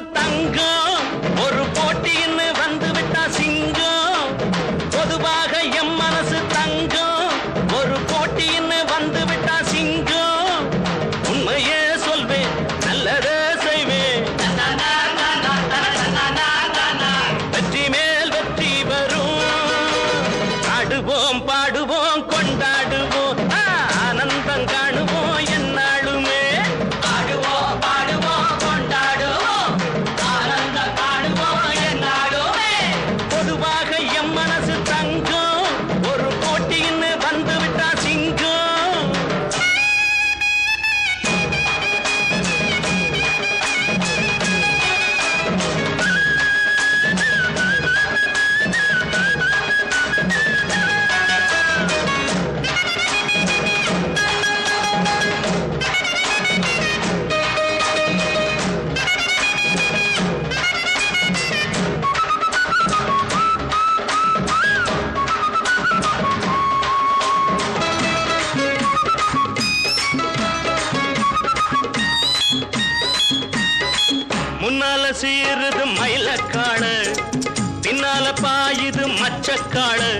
当歌。சீருது மயிலக்காடு பின்னால பாயுது மச்சக்காடு.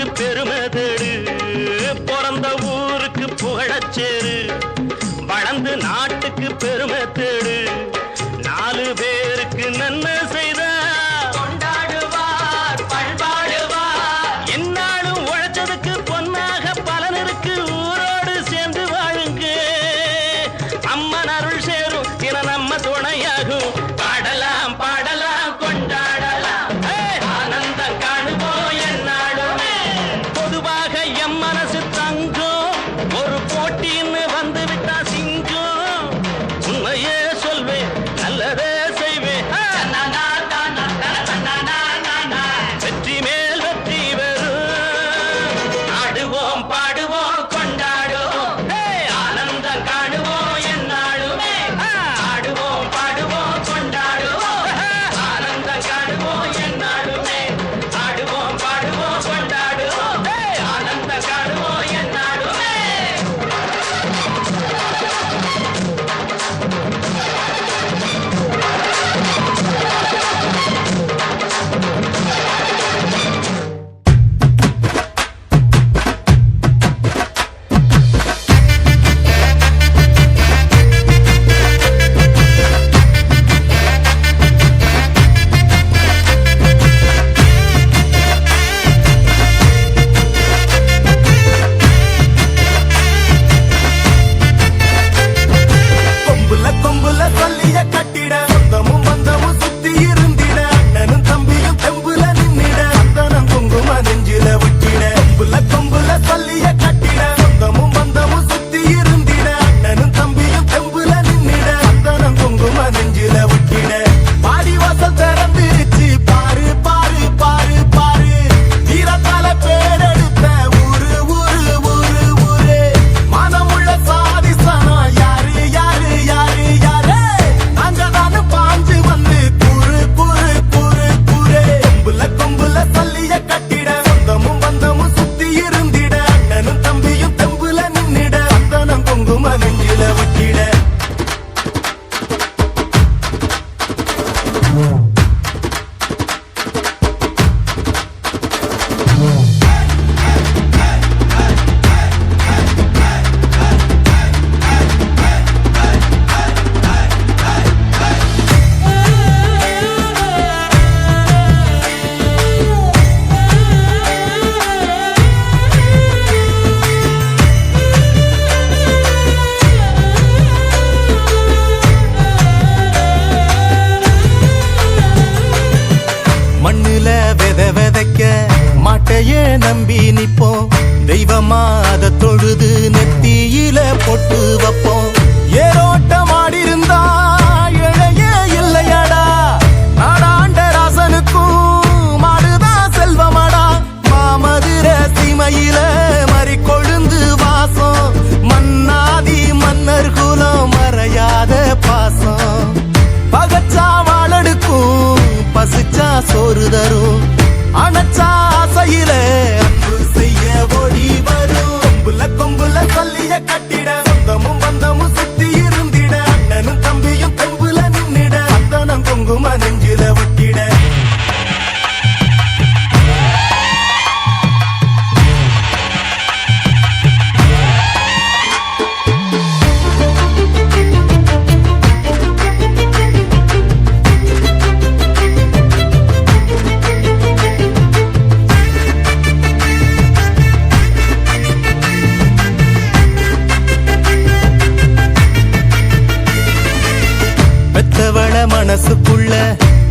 ஊருக்கு பெருமை தேடு. பிறந்த ஊருக்கு புகழச்சேரு வளர்ந்து நாட்டுக்கு பெருமை தேடு. நாலு பேருக்கு நன்மை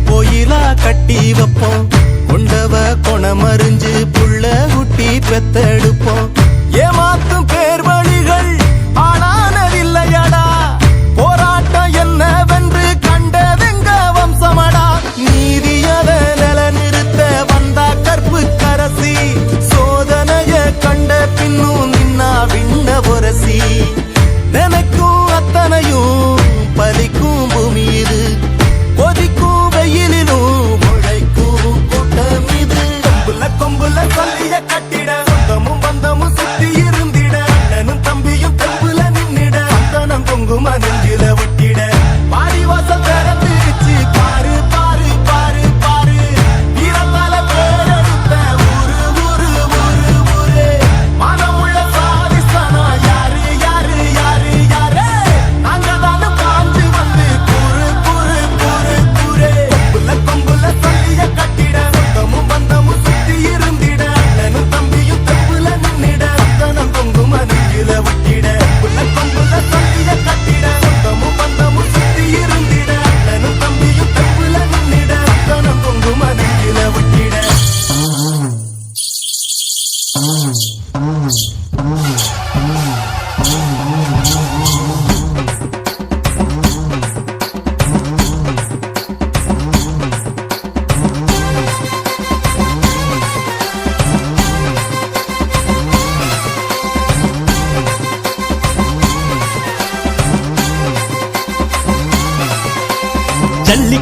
கோயிலா கட்டி வைப்போம். கொண்டவ கொணமறிஞ்சு புள்ள குட்டி பெத்தெடுப்போம். ஏமாத்தும்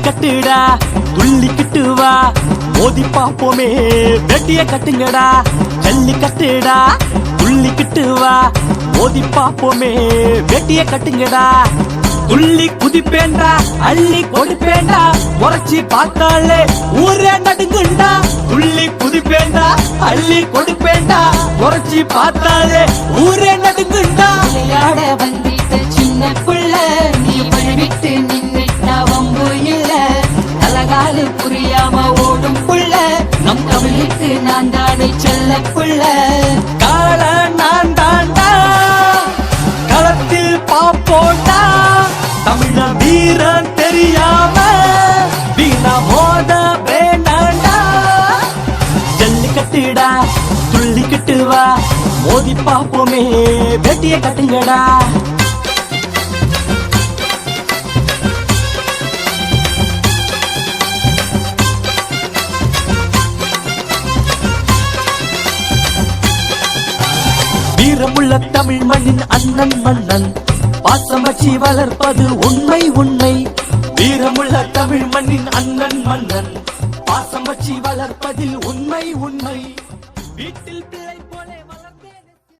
கட்டுடா துள்ளி கிட்டுவா மோதி பாப்போமே வெட்டிய கட்டுங்கடா. ஜல்லி கட்டுடா துள்ளி கிட்டுவா மோதி பாப்போமே வெட்டிய கட்டுங்கடா. துள்ளி குதிப்பேண்டா அள்ளி கொடுப்பேண்டா உரைச்சி பார்த்தாலே ஊரே நடுங்குண்டா. துள்ளி குதிப்பேண்டா அள்ளி கொடுப்பேண்டா உரைச்சி பார்த்தாலே ஊரே நடுங்குண்டா. விளையாட வந்திட்ட சின்ன அது புரியாம ஓடும் புள்ள. நம் தமிழுக்கு நான் தானே செல்ல புள்ள. கால நான் தாண்டா. களத்தில் பாப்போட்டா தமிழ வீரன் தெரியாம. வீணா மோத வேண்டாண்டா ஜல்லிக்கட்டுடா துள்ளிக்கிட்டு வா மோதி பாப்போமே வெட்டிய கட்டுங்கடா. உள்ள தமிழ் மண்ணின் அண்ணன் மன்னன். பாசமச்சி வளர்ப்பது உண்மை உண்மை. வீரமுள்ள தமிழ் மண்ணின் அண்ணன் மன்னன். பாசமச்சி வளர்ப்பதில் உண்மை உண்மை. வீட்டில்